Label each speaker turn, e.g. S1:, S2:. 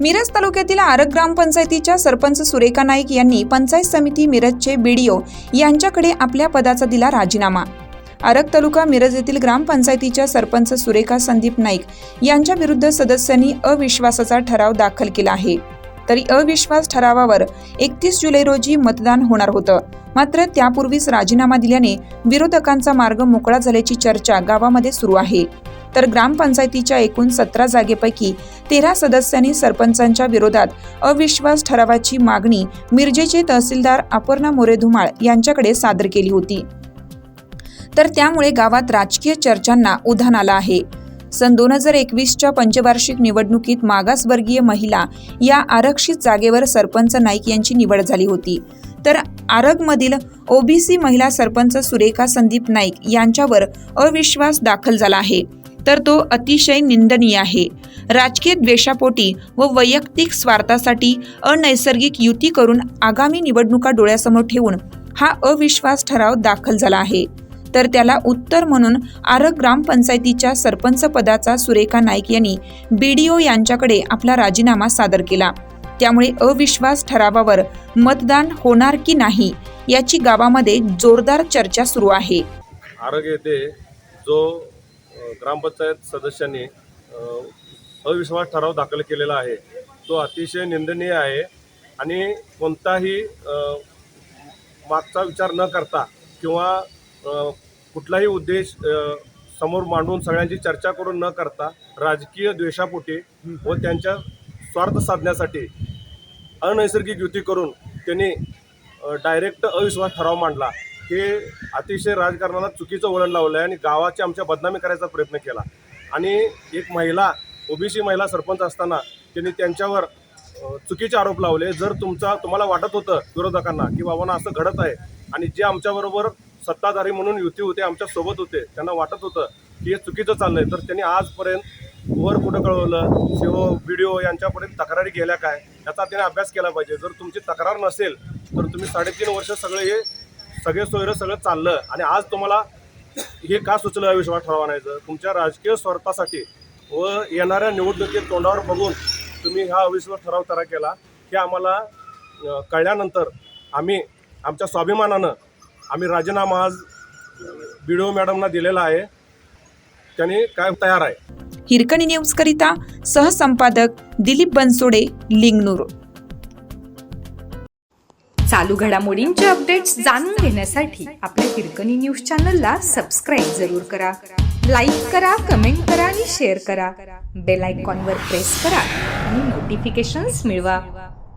S1: मिरज तालुक्यातील आरग ग्रामपंचायतीच्या सरपंच सुरेखा नाईक यांनी पंचायत समिती मिरजचे बीडीओ यांच्याकडे आपल्या पदाचा दिला राजीनामा. आरग तालुका मिरज येथील ग्रामपंचायतीच्या सरपंच सुरेखा संदीप नाईक यांच्या विरुद्ध सदस्यांनी अविश्वासाचा ठराव दाखल केला आहे. तरी अविश्वास ठरावावर एकतीस जुलै रोजी मतदान होणार होतं. मात्र त्यापूर्वीच राजीनामा दिल्याने विरोधकांचा मार्ग मोकळा झाल्याची चर्चा गावामध्ये सुरू आहे. तर ग्रामपंचायतीच्या एकूण सतरा जागेपैकी तेरा सदस्यांनी सरपंचांच्या विरोधात अविश्वास ठरावाची मागणी मिरजेचे तहसीलदार अपर्णा मोरे धुमाळ यांच्याकडे सादर केली होती. तर त्यामुळे गावात राजकीय चर्चांना उधाण आलं आहे. सन दोन हजार एकवीसच्या पंचवार्षिक निवडणुकीत मागासवर्गीय महिला या आरक्षित जागेवर सरपंच नाईक यांची निवड झाली होती. तर आरगमधील ओबीसी महिला सरपंच सुरेखा संदीप नाईक यांच्यावर अविश्वास दाखल झाला आहे. तर तो अतिशय निंदनीय आहे. राजकीय द्वेषापोटी व वैयक्तिक स्वार्थासाठी अनैसर्गिक युती करून आगामी निवडणुका डोळ्यासमोर ठेवून हा अविश्वास ठराव दाखल झाला आहे. तर त्याला उत्तर म्हणून आरग ग्रामपंचायतीच्या सरपंच पदाचा सुरेखा नाईक यांनी बीडीओ यांच्याकडे आपला राजीनामा सादर केला. त्यामुळे अविश्वास ठरावावर मतदान होणार की नाही याची गावामध्ये जोरदार चर्चा सुरू आहे.
S2: आरग येथे जो ग्रामपंचायत सदस्यांनी अविश्वास ठराव दाखल केलेला आहे तो अतिशय निंदनीय आहे आणि कोणताही मागचा विचार न करता किंवा कुठलाही उद्देश समोर मांडून सगळ्यांची चर्चा करून न करता राजकीय द्वेषापोटी व त्यांच्या स्वार्थ साधण्यासाठी अनैसर्गिक युती करून त्यांनी डायरेक्ट अविश्वास ठराव मांडला. हे अतिशय राजकारणाला चुकीचं वळण लावलं आहे आणि गावाची आमच्या बदनामी करायचा प्रयत्न केला. आणि एक महिला ओबीसी महिला सरपंच असताना त्यांनी त्यांच्यावर चुकीचे आरोप लावले. जर तुमचा तुम्हाला वाटत होतं विरोधकांना की बाबांना असं घडत आहे आणि जे आमच्याबरोबर सत्ताधारी म्हणून युती होते आमच्यासोबत होते. त्यांना वाटत होतं की हे चुकीचं चाललंय. तर त्यांनी आजपर्यंत वर कुठं कळवलं? सीओ व्हिडिओ यांच्यापर्यंत तक्रारी गेल्या काय? याचा त्याने अभ्यास केला पाहिजे. जर तुमची तक्रार नसेल तर तुम्ही साडेतीन वर्ष सगळे हे सगळे सोयरं सगळं चाललं. आणि आज तुम्हाला हे का सुचलं अविश्वास ठराव आणायचं तुमच्या राजकीय स्वार्थासाठी व येणाऱ्या निवडणुकीत तोंडावर बघून तुम्ही हा अविश्वास ठराव तयार केला हे आम्हाला कळल्यानंतर आम्ही आमच्या स्वाभिमानानं आम्ही राजीनामा आज बी डी ओ मॅडमना दिलेला आहे. त्यांनी काय तयार आहे?
S1: हिरकणी न्यूज करिता सहसंपादक दिलीप बनसोडे लिंगनूर.
S3: चालू घडामोडींचे अपडेट्स जाणून घेण्यासाठी आपल्या हिरकणी न्यूज चॅनलला सबस्क्राईब जरूर करा. लाईक करा कमेंट करा आणि शेअर करा. बेल आयकॉनवर प्रेस करा आणि नोटिफिकेशन्स मिळवा.